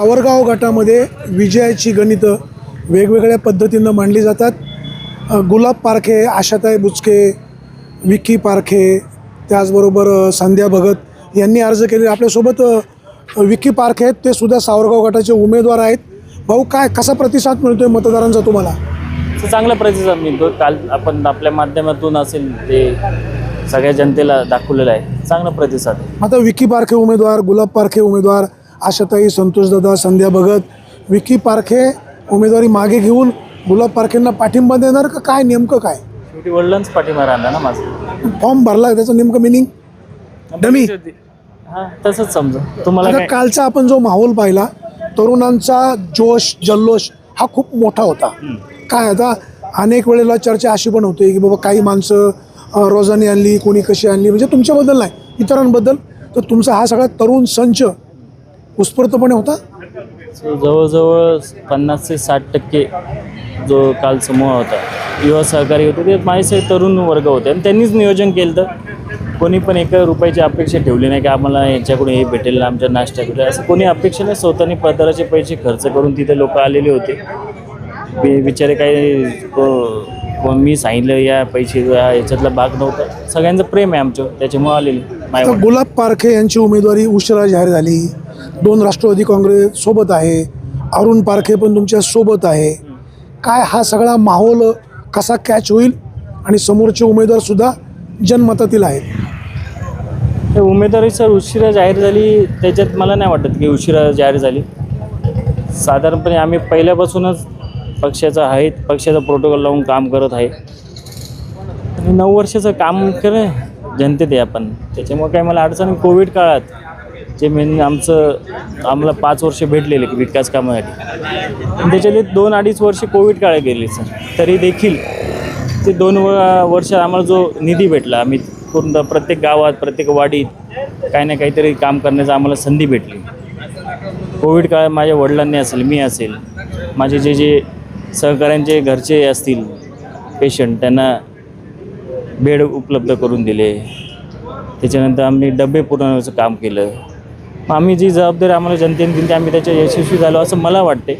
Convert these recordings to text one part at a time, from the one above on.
आवरगाव गटामध्ये विजयाची गणितं वेगवेगळ्या पद्धतीनं मांडली जातात. गुलाब पारखे आशाताई बुचके विकी पारखे त्याचबरोबर संध्या भगत यांनी अर्ज केले आपल्यासोबत अ, विकी पारखे आहेत. ते सुद्धा सावरगाव गटाचे उमेदवार आहेत. भाऊ काय कसा प्रतिसाद मिळतोय मतदारांचा तुम्हाला? चांगला प्रतिसाद मिळतो. काल आपण आपल्या माध्यमातून असेल ते सगळ्या जनतेला दाखवलेलं आहे. चांगला प्रतिसाद आता विकी पारखे उमेदवार गुलाब पारखे उमेदवार आशाताई संतोषदादा संध्या भगत विकी पारखे उमेदवारी मागे घेऊन गुलाब पारखेंना पाठिंबा देणार का काय नेमकं काय? शेवटी वडिलांच पाठिंबा राहिला ना माझं. फॉर्म भरला त्याचं नेमकं मिनिंग डमी. हां तसंच समजा तुम्हाला आता काय कालचा आपण जो माहोल पाहिला तरुणांचा जोश जल्लोष हा खूप मोठा होता. काय आता अनेक वेळेला चर्चा अशी पण होते की बाबा काही माणसं अ, रोजाने आणली कोणी कशी आणली म्हणजे तुमच्याबद्दल नाही इतरांबद्दल. तर तुमचा हा सगळा तरुण संच उत्स्फूर्तपणे होता? So, जवळजवळ पन्नास ते साठ टक्के जो काल समूह होता युवा सहकारी होते ते माझे तरुण वर्ग होते. आणि त्यांनीच नियोजन केलं तर कोणी पण एका रुपयाची अपेक्षा ठेवली नाही की आम्हाला यांच्याकडून हे भेटेल आमच्या नाश्ता भेटेल. असं कोणी अपेक्षा नाही. स्वतःने पदराचे पैसे खर्च करून तिथे लोक आलेले होते. बि- बिचारे काही को- कोण मी सांगितलं या पैसे या याच्यातला भाग नव्हता. सगळ्यांचं प्रेम आहे आमचं त्याच्यामुळे आलेले. आता गुलाब पारखे यांची उमेदवारी उशिरा जाहीर झाली. दोन राष्ट्रवादी काँग्रेस सोबत आहे. अरुण पारखे पण तुमच्यासोबत आहे. काय हा सगळा माहोल कसा कॅच होईल? आणि समोरचे उमेदवार सुद्धा जनमतातील आहेत. उमेदवारी सर उशिरा जाहीर झाली. त्याच्यात मला नाही वाटत की उशिरा जाहीर झाली. साधारणपणे आम्ही पहिल्यापासूनच पक्षाचा आहे. पक्षाचा प्रोटोकॉल लावून काम करत आहे. आणि नऊ वर्षाचं काम केलं जनतेत आहे आपण. त्याच्यामुळे काय मला अडचण कोविड काळात जे मेन आमचं आम्हाला पाच वर्ष भेटलेले विकास कामासाठी. त्याच्यात त्याच्यातले दोन अडीच वर्ष कोविड काळ गेले सर. तरी देखील ते दोन वर्ष आम्हाला जो निधी भेटला आम्ही पूर्ण प्रत्येक गावात प्रत्येक वाडीत काही ना काहीतरी काम करण्याची आम्हाला संधी भेटली. कोविड काळात माझ्या वडिलांनी असेल मी असेल माझे जे जे सहकाऱ्यांचे घरचे असतील पेशंट त्यांना बेड उपलब्ध करून दिले. त्याच्यानंतर आम्ही डबे पुरवण्याचं काम केलं. मग आम्ही जी जबाबदारी आम्हाला जनतेने दिली आम्ही त्याच्या यशस्वी झालो असं मला वाटते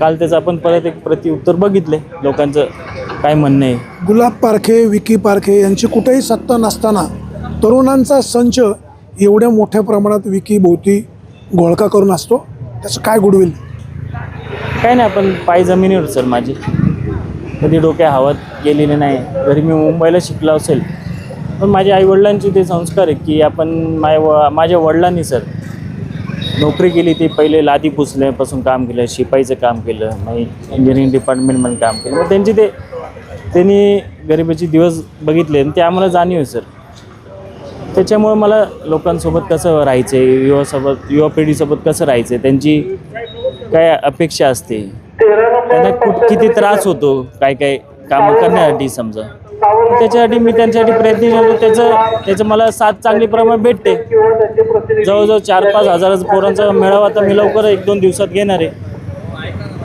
काल त्याचं आपण परत एक प्रतिउत्तर बघितले लोकांचं काय म्हणणं आहे. गुलाब पारखे विकी पारखे यांची कुठेही सत्ता नसताना तरुणांचा संच एवढ्या मोठ्या प्रमाणात विकी भोवती घोळका करून असतो. त्याचं काय गुडविल? काय नाही आपण पाय जमिनीवर सर माझी. कधी डोक्या हवत गेलेले नाही. जरी मी मुंबईला शिकलो असेल. पण माझ्या आईवडिलांचे ते संस्कार आहे की आपण माय व माझ्या वडिलांनी सर नोकरी केली ते पहिले लादी पुसल्यापासून काम केलं शिपाईचं काम केलं मग इंजिनिअरिंग डिपार्टमेंटमध्ये काम केलं. मग त्यांची ते त्यांनी गरिबीचे दिवस बघितले आणि ते आम्हाला जाणीव आहे सर. त्याच्यामुळं मला लोकांसोबत कसं राहायचं आहे युवासोबत युवा पिढीसोबत कसं राहायचं आहे त्यांची काय अपेक्षा असते? त्यांना कुठ किती त्रास होतो काय काय कामं करण्यासाठी समजा. त्याच्यासाठी मी त्यांच्यासाठी प्रयत्न करतो. त्याचं त्याचं मला साथ चांगली प्रमाणात भेटते. जवळजवळ चार पाच हजाराचा पोरांचा मेळावा आता मी लवकर एक दोन दिवसात घेणार आहे.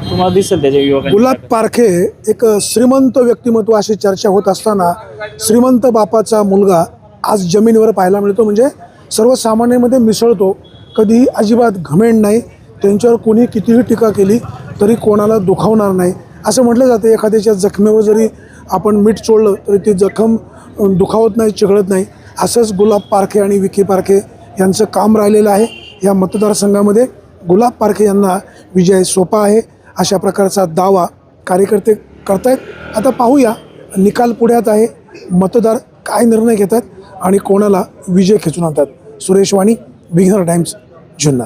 तुम्हाला दिसेल त्याच्या युवकांची गुलाब पारखे एक श्रीमंत व्यक्तिमत्व अशी चर्चा होत असताना श्रीमंत बापाचा मुलगा आज जमिनीवर पाहायला मिळतो. म्हणजे सर्वसामान्यांमध्ये मिसळतो. कधीही अजिबात घमेंड नाही. त्यांच्यावर कोणी कितीही टीका केली तरी कोणाला दुखावणार नाही. असं म्हटलं जातं एखाद्याच्या जखमेवर जरी आपण मीठ चोळलं तरी ती जखम दुखावत नाही चिघळत नाही. असंच गुलाब पारखे आणि विखे पारखे यांचं काम राहिलेलं आहे. या मतदारसंघामध्ये गुलाब पारखे यांना विजय सोपा आहे. अशा प्रकारचा दावा कार्यकर्ते करतायत. आता पाहूया निकाल पुढ्यात आहे. मतदार काय निर्णय घेतात आणि कोणाला विजय खेचून आणतात. सुरेश वाणी विघ्नर टाइम्स जुन्नर.